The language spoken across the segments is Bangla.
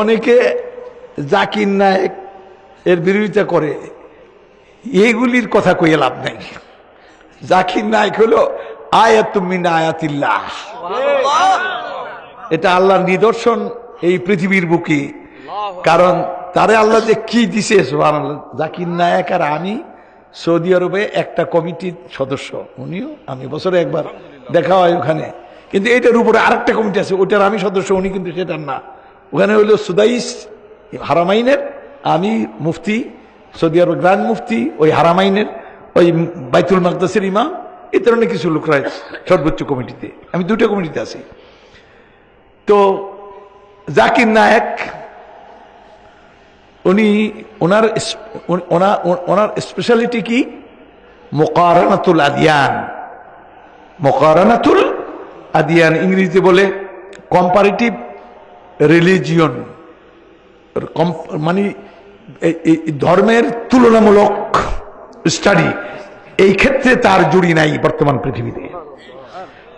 অনেকে জাকির নায়ক এর বিরোধিতা করে। এগুলির কথা কইয়ে লাভ নাই। জাকির নায়ক হলো আয়াতুমিন আয়াতিল্লাহ। এটা আল্লাহর নিদর্শন এই পৃথিবীর বুকে। কারণ তারে আল্লাহ যে কি দিছে। জাকির নায়ক আর আমি সৌদি আরবে একটা কমিটির সদস্য। উনিও আমি বছরে একবার দেখা হয় ওখানে। কিন্তু এটার উপরে আরেকটা কমিটি আছে ওটার আমি সদস্য উনি কিন্তু সেটার না। ওখানে হইল সুদাইস হারামাইনের, আমি মুফতি, সৌদি আরব গ্রান্ড মুফতি, ওই হারামাইনের, ওই বাইতুল মাকদাসের ইমাম, এই ধরনের কিছু লোক রয়েছে সর্বোচ্চ কমিটিতে। আমি দুটো কমিটিতে আছি। তো জাকির নায়ক, উনি ওনার ওনার স্পেশালিটি কি? মোকারানাতুল আদিয়ান। মোকারানাতুল আদিয়ান ইংরেজিতে বলে কম্পারেটিভ রিলিজিয়ন মানে ধর্মের তুলনামূলক স্টাডি এই ক্ষেত্রে তার জুড়ি নাই বর্তমান পৃথিবীতে।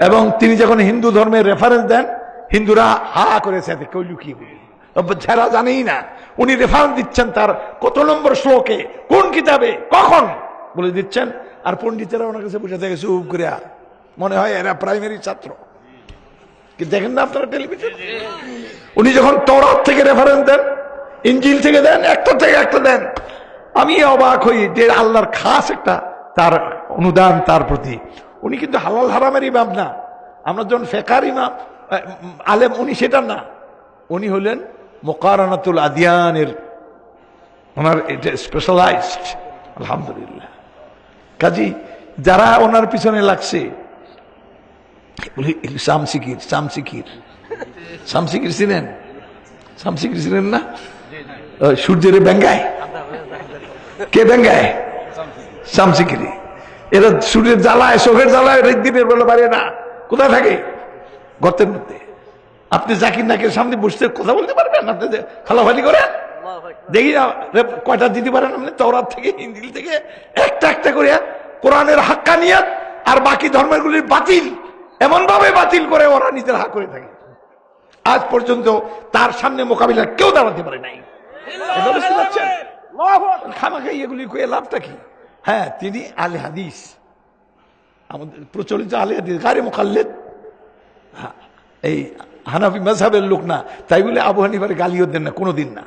এবং তিনি যখন হিন্দু ধর্মের রেফারেন্স দেন, হিন্দুরা হা করেছে কেউ লুকিয়ে যারা জানেই না, উনি রেফারেন্স দিচ্ছেন তার কত নম্বর শ্লোকে, কোন কিতাবে, কখন বলে দিচ্ছেন, আর পণ্ডিতেরা ওনার কাছে বসে থাকে চুপ করে। মনে হয় এরা প্রাইমারি ছাত্র। দেখেন না আপনারা টেলিভিশন উনি যখন তরাত থেকে রেফারেন্স দেন ইঞ্জিল থেকে দেন, একটা থেকে একটা দেন, আমি অবাক হই যে আল্লাহর খাস একটা তার অনুদান তার প্রতি। উনি কিন্তু হালাল হারামের ইমাম না। আমরা যখন ফেকার ইমাম আলেম, উনি সেটা না। উনি হলেন মোকারানাতুল আদিয়ানের, ওনার এটা স্পেশালাইজড আলহামদুলিল্লাহ। কাজী, যারা ওনার পিছনে লাগছে শামসিকির শামসিকির শামসিকির ছিলেন ছিলেন না সূর্যের কে এরা সূর্যের জ্বালায় চোখের জ্বালায় বেলা পারে না। কোথায় থাকে? গর্তের মধ্যে। আপনি জাকির নাকের সামনে বসতে কথা বলতে পারবেন? আপনি খালাফালি করেন? দেখি না কয়টা দিতে পারেন আপনি? তওরাত থেকে ইঞ্জিল থেকে। একটা একটা করে কোরআনের হাক্কানিয়াত আর বাকি ধর্মগুলির বাতিল। এমন ভাবে বাতিল করে ওরা নিজের হাক করে থাকে। আজ পর্যন্ত তার সামনে মোকাবিলা কেউ দাঁড়াতে পারে নাই। বুঝতে পারছেন? খামাখা এগুলি কয়ে লাভটা কি? হ্যাঁ তিনি আলে হাদিস। আমাদের প্রচলিত আলে হাদিস গাড়ি মোকাল্লেদ এই হানাফি মাঝহাবের লোক না তাই বলে আবু হানিফার গালিও দেন না কোনোদিন না।